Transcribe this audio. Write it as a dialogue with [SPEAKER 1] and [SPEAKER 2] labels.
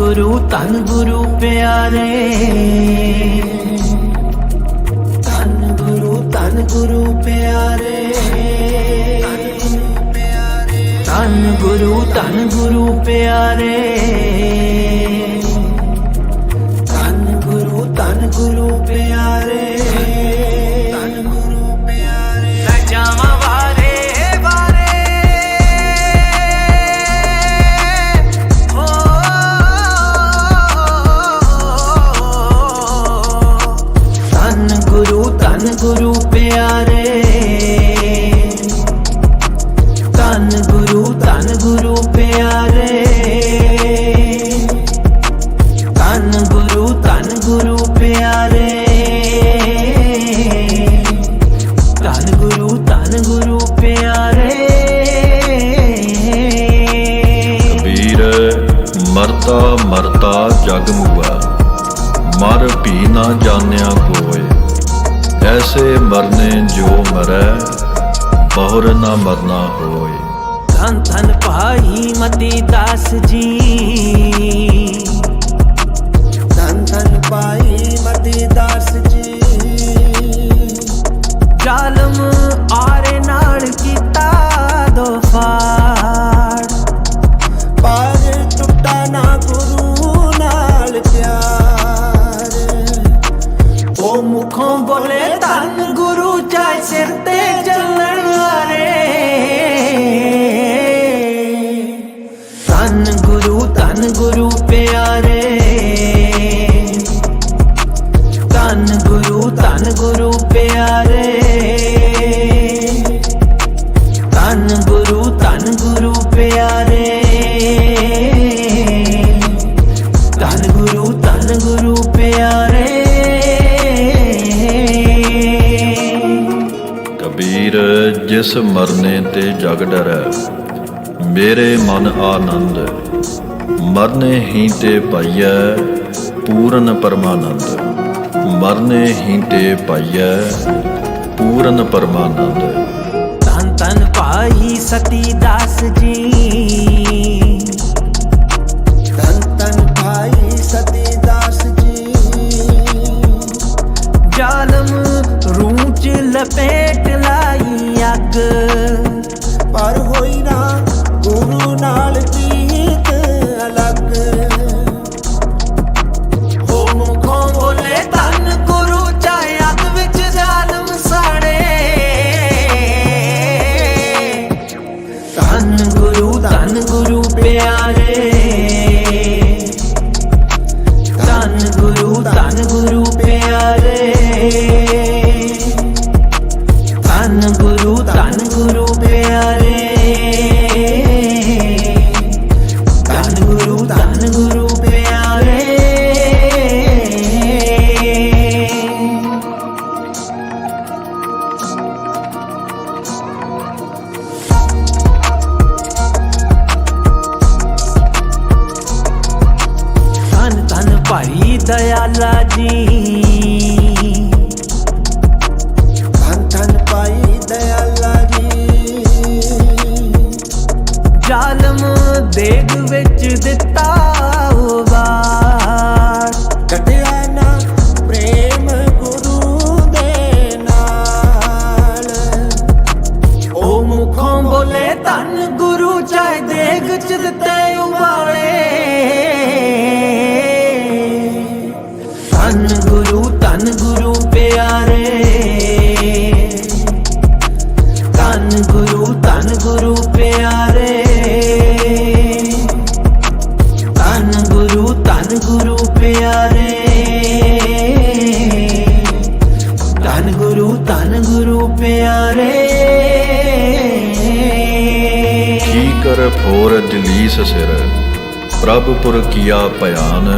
[SPEAKER 1] ਗੁਰੂ ਧੰਨ ਗੁਰੂ ਪਿਆਰੇ। ਧੰਨ ਗੁਰੂ ਧੰਨ ਗੁਰੂ ਪਿਆਰੇ। ਧੰਨ ਗੁਰੂ ਧੰਨ ਗੁਰੂ ਪਿਆਰੇ। ਧੰਨ ਗੁਰੂ ਧੰਨ ਗੁਰੂ ਪਿਆਰੇ। ਧੰਨ ਗੁਰੂ ਧੰਨ ਗੁਰੂ ਪਿਆਰੇ। ਧੰਨ ਗੁਰੂ ਧੰਨ ਗੁਰੂ ਪਿਆਰੇ।
[SPEAKER 2] ਵੀਰ ਮਰਤਾ ਮਰਤਾ ਜਗ ਮੁਆ। ਮਰ ਭੀ ਨਾ ਜਾਣਿਆ ਕੋਏ। ਐਸੇ ਮਰਨੇ ਜੋ ਮਰੈ ਬਹੁਰ ਨਾ ਮਰਨਾ ਹੋਏ।
[SPEAKER 1] ਧੰਨ ਧੰਨ ਭਾਈ ਮਤੀ ਦਾਸ ਜੀ।
[SPEAKER 3] ਧੰਨ ਧੰਨ ਭਾਈ ਮਤੀ ਦਾਸ ਜੀ।
[SPEAKER 1] ਜ਼ਾਲਮ ਆਰੇ ਨਾਲ ਕੀਤਾ ਦੋਫਾੜ
[SPEAKER 3] ਪਰ ਟੁੱਟਾ ਨਾ ਗੁਰੂ ਨਾਲ ਪਿਆਰ।
[SPEAKER 1] ਉਹ ਮੁਖੋਂ ਬੋਲੇ ਧੰਨ ਗੁਰੂ ਚਾਹੇ ਸਿਰ ਧੰਨ ਗੁਰੂ ਧੰਨ ਗੁਰੂ ਪਿਆਰੇ। ਧੰਨ ਗੁਰੂ ਧੰਨ ਗੁਰੂ ਪਿਆਰੇ। ਧੰਨ ਗੁਰੂ ਧੰਨ ਗੁਰੂ ਪਿਆਰੇ। ਧੰਨ ਗੁਰੂ ਧੰਨ ਗੁਰੂ ਪਿਆਰੇ।
[SPEAKER 2] ਕਬੀਰ, ਜਿਸ ਮਰਨੇ ਤੇ ਜਗ ਡਰੈ ਮੇਰੇ ਮਨ ਆਨੰਦ ਮਰਨੇ ਹੀ ਤੇ ਪਾਈਐ ਪੂਰਨ ਪਰਮਾਨੰਦ। ਮਰਨੇ ਹੀ ਤੇ ਪਾਈਐ ਪੂਰਨ ਪਰਮਾਨੰਦ।
[SPEAKER 1] ਧੰਨ ਧੰਨ ਭਾਈ ਸਤੀ ਦਾਸ ਜੀ।
[SPEAKER 3] ਧੰਨ ਧੰਨ ਭਾਈ ਸਤੀ ਦਾਸ ਜੀ।
[SPEAKER 1] ਜ਼ਾਲਮ ਰੂਹ ਚ ਲਪੇਟ ਲਾਈ ਅੱਗ। ਦਇਆਲਾ ਜੀ।
[SPEAKER 3] ਧੰਨ ਧੰਨ ਭਾਈ ਦਇਆਲਾ ਜੀ।
[SPEAKER 1] ਜ਼ਾਲਮ ਦੇਗ ਵਿੱਚ ਦਿੱਤਾ
[SPEAKER 3] ਕਟਿਆ ਨਾ ਪ੍ਰੇਮ ਗੁਰੂ ਦੇ ਨਾਲ।
[SPEAKER 1] ਉਹ ਮੁਖੋਂ ਬੋਲੇ ਧੰਨ ਗੁਰੂ ਚਾਹੇ ਦੇਗ ਚ ਪਿਆਰੇ। ਧੰਨ ਗੁਰੂ ਧੰਨ ਗੁਰੂ ਪਿਆਰੇ।
[SPEAKER 2] ਕੀ ਕਰ ਫੋਰ ਜਲੀਸ ਸਿਰ ਪ੍ਰਭ ਪੁਰ ਕੀਆ ਪਿਆਨ